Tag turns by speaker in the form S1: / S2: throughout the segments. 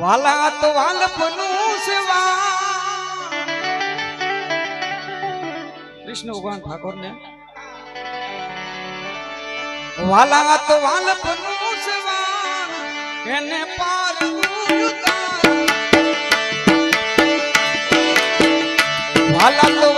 S1: વાલા તો વાલપનું સેવા. કૃષ્ણ ભગવાન ઠાકોર ને વાલા તો વાલપનું સેવા. એને પાર. વાલા તો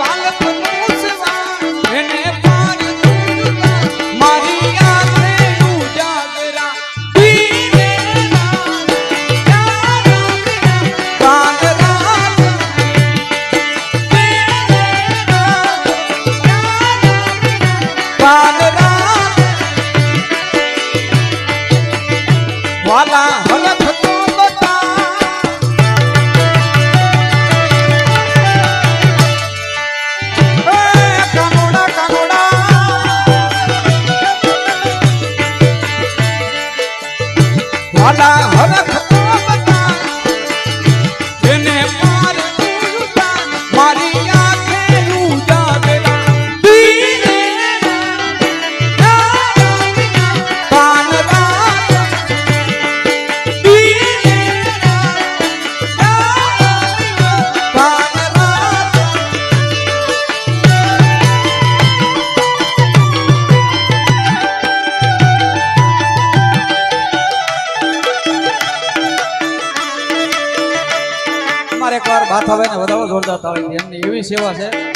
S1: એકવાર ભાથાભાઈને વધાવો, જોરદાર તાળી એમની એવી સેવા છે.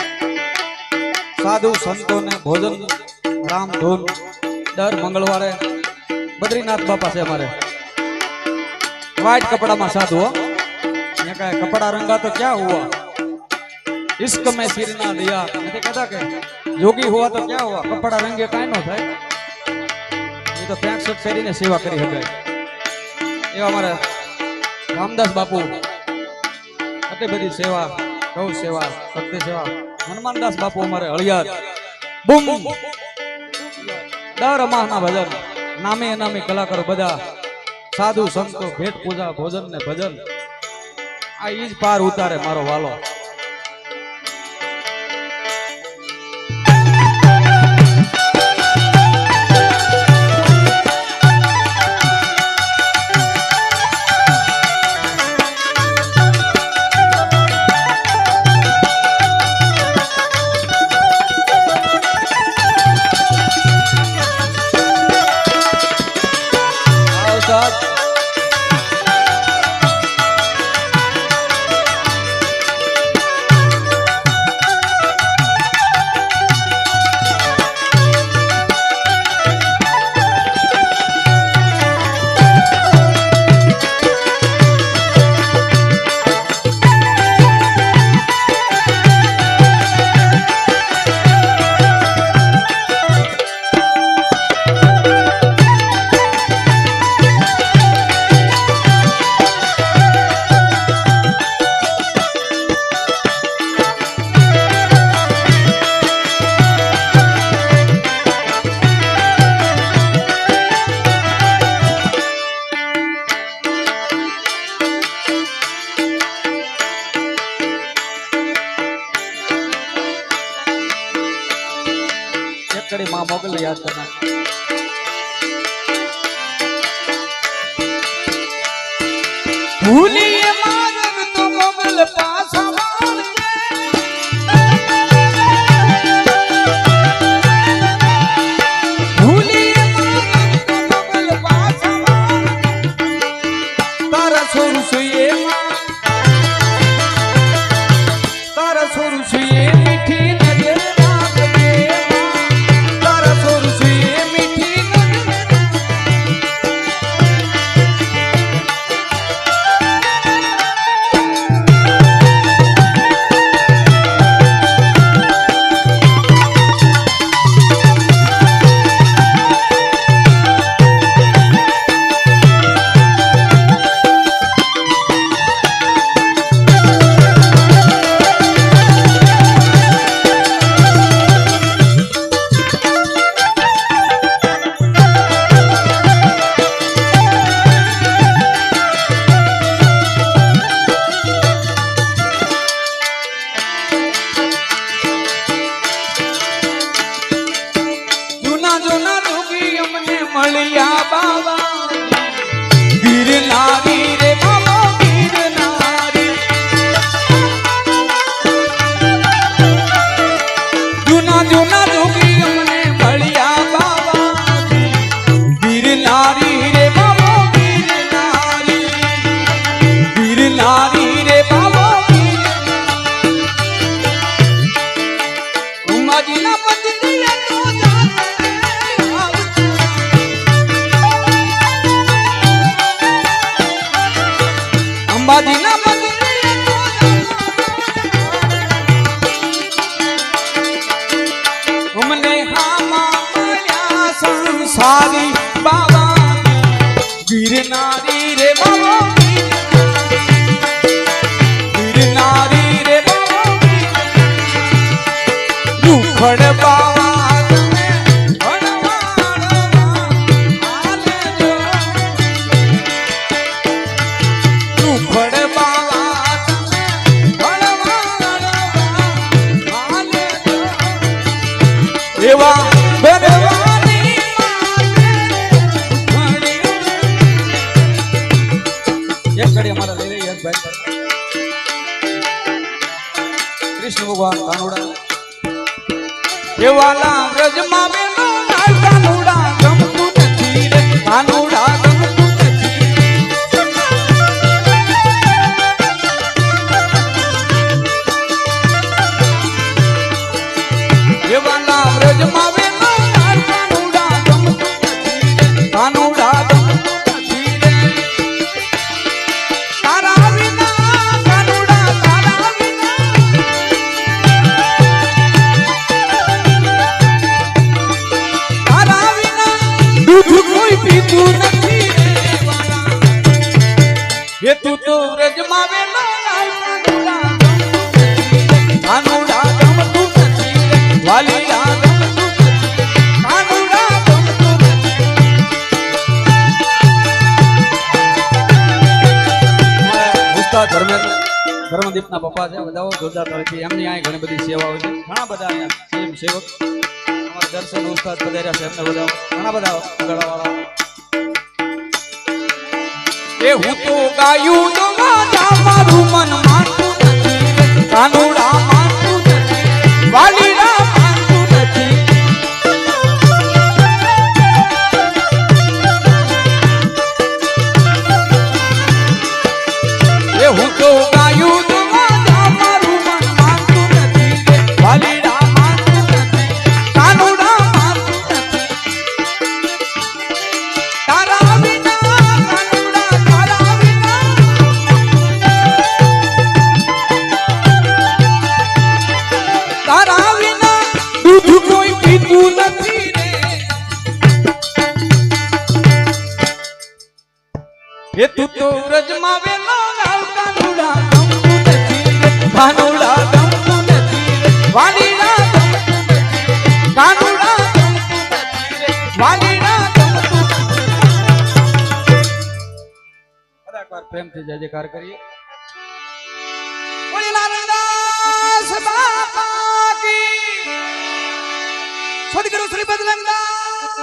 S1: સાધુ સંતોને ભોજન, રામ ધૂન, દર મંગળવારે બદ્રીનાથ બાપા છે અમારે. વ્હાઈટ કપડામાં સાધુ, હો. ત્યાં કપડા રંગા તો ક્યાં હુઆ? ઇશ્ક મેં સિરના દિયા. નથી કહેતા કે યોગી હોવા તો ક્યાં હોવા કપડા રંગે કઈ નો થાય. એ તો પેન્ટ શર્ટ પહેરીને સેવા કરી શકાય. એવા અમારે રામદાસ બાપુ આટલી બધી સેવા, ગૌ સેવા, ભક્તિ સેવા. હનુમાનદાસ બાપુ અમારે હળિયાર બૂમ! દર માહના ભજન, નામે નામે કલાકારો બધા, સાધુ સંતો, ભેટ પૂજા, ભોજન ને ભજન. આ ઈજ પાર ઉતારે મારો વાલો. માં મોકલી યાદ કરના ભગવાન કાનુડા એવાલા ધર્મદીપના પપ્પા છે બધા જોરદાર તરીકે એમની અહીંયા ઘણી બધી સેવાઓ છે. ઘણા બધા અહીંયા સેવક. અમારા દર્શન ઉસ્તાદ પધાર્યા છે એમને બધા ઘણા બધા ગળાવાળા એ હું તો ગાયું મારું મન માનું કાનુડા એ તું તો વ્રજમાં વેલો લાલ કાનુડા ગમતું નથી રે. કાનુડા ગમતું નથી. વાલીડા ગમતું પ્રેમથી જય જયકાર કરીએ સદગુરુ શ્રી બદલંગદાસ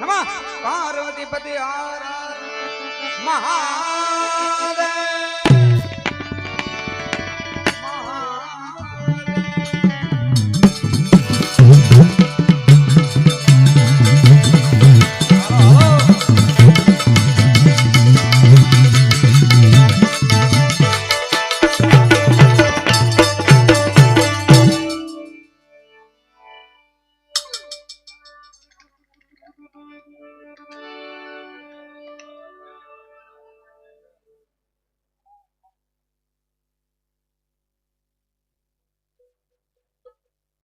S1: ನಮ ಪಾರ್ವತಿ ಪತಿ ಆರ ಮಹಾ